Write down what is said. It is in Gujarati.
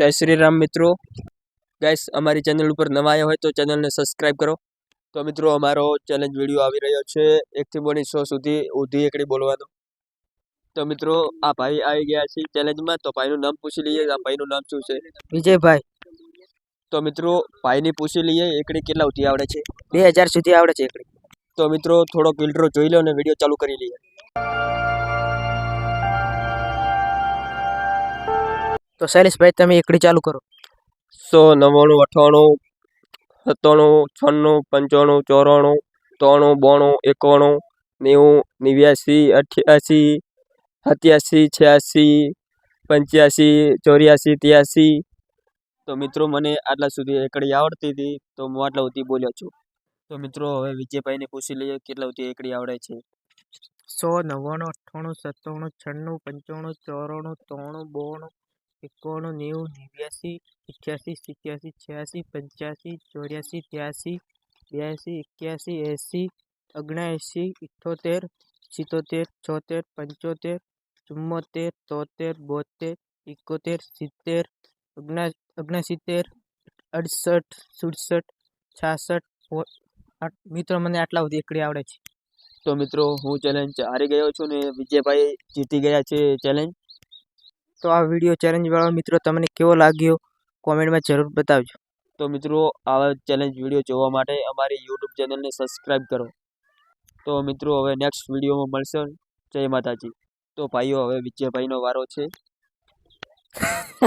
જય શ્રી રામ મિત્રો. ગાઈસ અમારી ચેનલ ઉપર નવા આવ્યા હોય તો ચેનલને સબસ્ક્રાઇબ કરો. તો મિત્રો અમારો ચેલેન્જ વીડિયો આવી રહ્યો છે. એકથી બોની સો સુધી ઉધી એકડી બોલવાનો. તો મિત્રો આ ભાઈ આવી ગયા છે ચેલેન્જમાં તો ભાઈનું નામ પૂછી લઈએ આ ભાઈનું નામ શું છે? વિજયભાઈ. તો મિત્રો ભાઈની પૂછી લઈએ એકડી કેટલા સુધી આવડે છે? બે હજાર સુધી આવડે છે એકડી. તો મિત્રો થોડોક વિલ્ડ્રો જોઈ લો અને વીડિયો ચાલુ કરી લઈએ. તો શૈલેષભાઈ તમે એકડી ચાલુ કરો. સો નવ્વાણું અઠ્ઠાણું સત્તાણું છન્નું પંચાણું ચોરાણું ત્રાણું બોણું એકાણું નેવું નેવ્યાસી અઠ્યાસી સત્યાસી છ્યાસી પંચ્યાસી ચોર્યાસી ત્યાસી. તો મિત્રો મને આટલા સુધી એકડી આવડતી હતી તો હું આટલા સુધી બોલ્યો છું. તો મિત્રો હવે વિજયભાઈને પૂછી લઈએ કેટલા સુધી એકડી આવડે છે. સો નવ્વાણું અઠ્ઠાણું સત્તાણું છન્નું પંચાણું ચોરાણું ત્રાણું બાણું એકાણું નેવું નેવ્યાસી અઠ્યાસી સિત્યાસી છ્યાસી પંચ્યાસી ચોર્યાસી ત્યાસી બ્યાસી એક્યાસી એંસી ઓગણએંસી ઇઠ્ઠોતેર સિત્તોતેર છોતેર, પંચોતેર ચુમ્મોતેર તોતેર, બોતેર, એકોતેર, સિત્તેર ઓગણા ઓગણસિત્તેર અડસઠ, સુડસઠ, છાસઠ મિત્રો, મને આટલા બધી એકડી આવડે છે. તો મિત્રો, હું ચેલેન્જ હારી ગયો છું ને વિજયભાઈ જીતી ગયા છે ચેલેન્જ તો આ વીડિયો ચેલેન્જવાળો મિત્રો તમને કેવો લાગ્યો? કોમેન્ટમાં જરૂર બતાવજો. તો મિત્રો આવા ચેલેન્જ વીડિયો જોવા માટે અમારી યુટ્યુબ ચેનલને સબસ્ક્રાઈબ કરો. તો મિત્રો હવે નેક્સ્ટ વિડીયોમાં મળશે. જય માતાજી. તો ભાઈઓ હવે વિજયભાઈનો વારો છે.